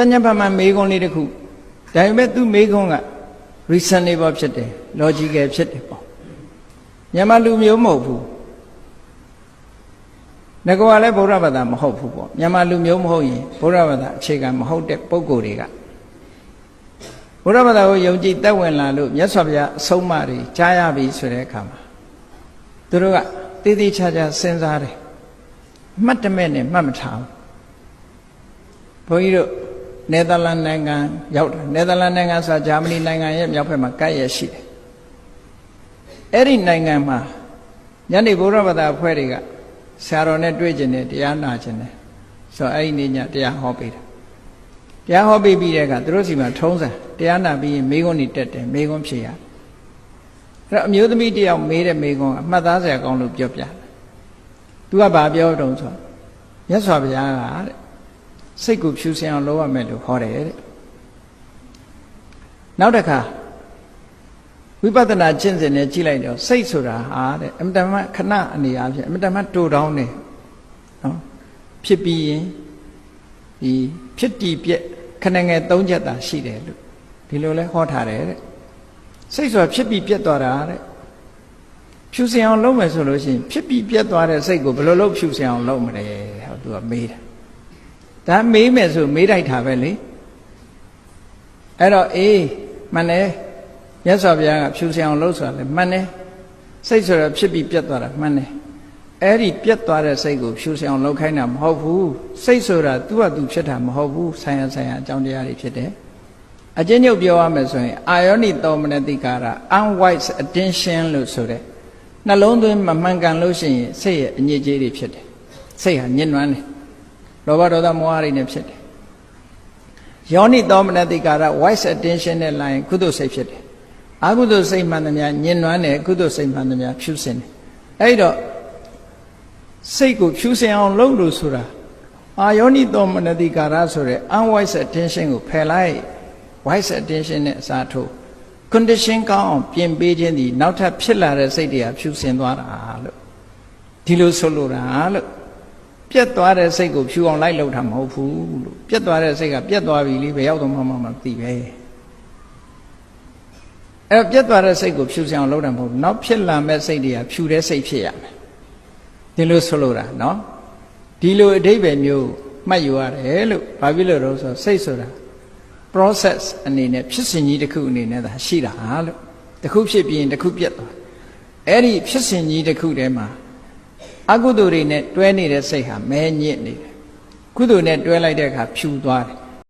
ကျန်ကျန်ပါမှမေးခွန်းလေးတစ်ခုဒါပေမဲ့သူမေးခွန်းက reasonable ဖြစ်တယ် logical ဖြစ်တယ်ပေါ့မြန်မာလူမျိုးမဟုတ်ဘူးငကောကလည်းဗုဒ္ဓဘာသာမဟုတ်ဘူးပေါ့မြန်မာလူမျိုးမဟုတ်ရင်ဗုဒ္ဓဘာသာအခြေခံမဟုတ်တဲ့ပုံကိုယ်တွေကဗုဒ္ဓဘာသာကိုယုံကြည်တက်ဝင်လာလို့မြတ်စွာဘုရားအဆုံးအမတွေကြားရပြီဆိုတဲ့အခါမှာသူတို့ကတည်တည်ချာချာစဉ်းစားတယ်မှတ်တမဲ့နဲ့မှတ်မထားဘူးဘုန်းကြီးတို့ နယ်သာလန်နိုင်ငံရောက်တယ်နယ်သာလန်နိုင်ငံဆိုတာဂျာမနီနိုင်ငံရဲ့မြောက်ဘက်မှာကပ်ရရှိတယ်အဲ့ဒီနိုင်ငံမှာညနေဘုရားဘာသာအဖွဲ့တွေကဆရာတော်နဲ့တွေ့ကျင်တယ်တရားနာကျင်တယ်ဆိုတော့အဲ့ဒီနေ့ညတရားဟောပေးတယ်တရားဟောပေးပြီးတဲ့အခါသူတို့စီမှာထုံးစံတရားနာပြီးရင်မိကုန်းနေတက်တယ်မိကုန်းဖြေရတယ်အဲ့တော့အမျိုးသမီးတယောက်မေးတဲ့မိကုန်းကအမှတ်သားစရာကောင်းလို့ပြောပြတယ်သူကဘာပြောတုံးဆိုမြတ်စွာဘုရားကတဲ့ စိတ်ကိုဖြူစင်အောင်လုပ်ရမယ်လို့ဟောတယ်တဲ့နောက်တစ်ခါဝိပဿနာကျင့်စဉ်နဲ့ကြည့်လိုက်တော့စိတ်ဆိုတာဟာတဲ့အမတမခဏအနေအားဖြင့်အမတမတူတောင်းနေနော်ဖြစ်ပြီးရင်ဒီဖြစ်တည်ပြက်ခဏငယ်၃ချက်သာရှိတယ်လို့ဒီလိုလဲဟောထားတယ်တဲ့စိတ်ဆိုတာဖြစ်ပြီးပြက်သွားတာတဲ့ဖြူစင်အောင်လုပ်မယ်ဆိုလို့ရှိရင်ဖြစ်ပြီးပြက်သွားတဲ့စိတ်ကိုဘယ်လိုလုပ်ဖြူစင်အောင်လုပ်မလဲဟောသူကမေးတယ် ဒါမေးမယ်ဆိုမေးလိုက်တာပဲလေအဲ့တော့အေးမှန်တယ်မြတ်စွာဘုရားကဖြူစင်အောင်လုပ်ဆိုတာလေမှန်တယ်စိတ်ဆိုတော့ဖြစ်ပြီးပြတ်သွားတာမှန်တယ်အဲ့ဒီပြတ်သွားတဲ့စိတ်ကိုဖြူစင်အောင်လုပ်ခိုင်းတာမဟုတ်ဘူးစိတ်ဆိုတာသူ့ဟာသူဖြစ်တာမဟုတ်ဘူးဆိုင်ရဆိုင်ရအကြောင်းတရားတွေဖြစ်တယ်အကျဉ်းချုပ်ပြောရမယ်ဆိုရင်အာယောနိသောမနတိကာရ unwise attention လို့ဆိုတဲ့နှလုံးသွင်းမမှန်ကန်လို့ရှိရင်စိတ်ရဲ့အညစ်အကြေးတွေဖြစ်တယ်စိတ်ဟာညှဉ်းနှွမ်းတယ် လောဘဒေါသမောဟတွေနဲ့ဖြစ်တယ်ယောနိသောမနတိကာရ wise attention နဲ့လာရင်ကုသိုလ်စိတ်ဖြစ်တယ်အကုသိုလ်စိတ်မှန်သမျှညင်နွမ်းတယ်ကုသိုလ်စိတ်မှန်သမျှဖြူစင်တယ်အဲ့တော့စိတ်ကိုဖြူစင်အောင်လုပ်လို့ဆိုတာအာယောနိသောမနတိကာရဆိုတဲ့ unwise attention ကိုဖယ်လိုက် wise attention နဲ့အစားထိုး condition ကောင်းအောင်ပြင်ပေးခြင်းဒီနောက်ထပ်ဖြစ်လာတဲ့စိတ်တွေကဖြူစင်သွားတာလို့ဒီလိုဆိုလိုတာလို့ ပြက်သွားတဲ့စိတ်ကိုဖြူအောင်လိုက်လုပ်တာမဟုတ်ဘူးလို့ပြက်သွားတဲ့စိတ်ကပြက်သွားပြီလေဘယ်ရောက်တော့မှမသိပဲအဲ့တော့ပြတ်သွားတဲ့စိတ်ကိုဖြူစင်အောင်လုပ်တာမဟုတ်ဘူးနောက်ဖြစ်လာမဲ့စိတ်တွေကဖြူတဲ့စိတ်ဖြစ်ရမယ်ဒီလိုဆိုလိုတာနော်ဒီလိုအဓိပ္ပာယ်မျိုးမှတ်ယူရတယ်လို့ဘာဖြစ်လို့တော့ဆိုစိတ်ဆိုတာ process အနေနဲ့ဖြစ်စဉ်ကြီးတစ်ခုအနေနဲ့သာရှိတာလို့တစ်ခုဖြစ်ပြီးရင်တစ်ခုပြတ်သွားအဲ့ဒီဖြစ်စဉ်ကြီးတစ်ခုထဲမှာ အကုသိုလ်တွေနဲ့တွဲနေတဲ့စိတ်ဟာမဲညစ်နေတယ်ကုသိုလ်နဲ့တွဲလိုက်တဲ့အခါဖြူသွားတယ်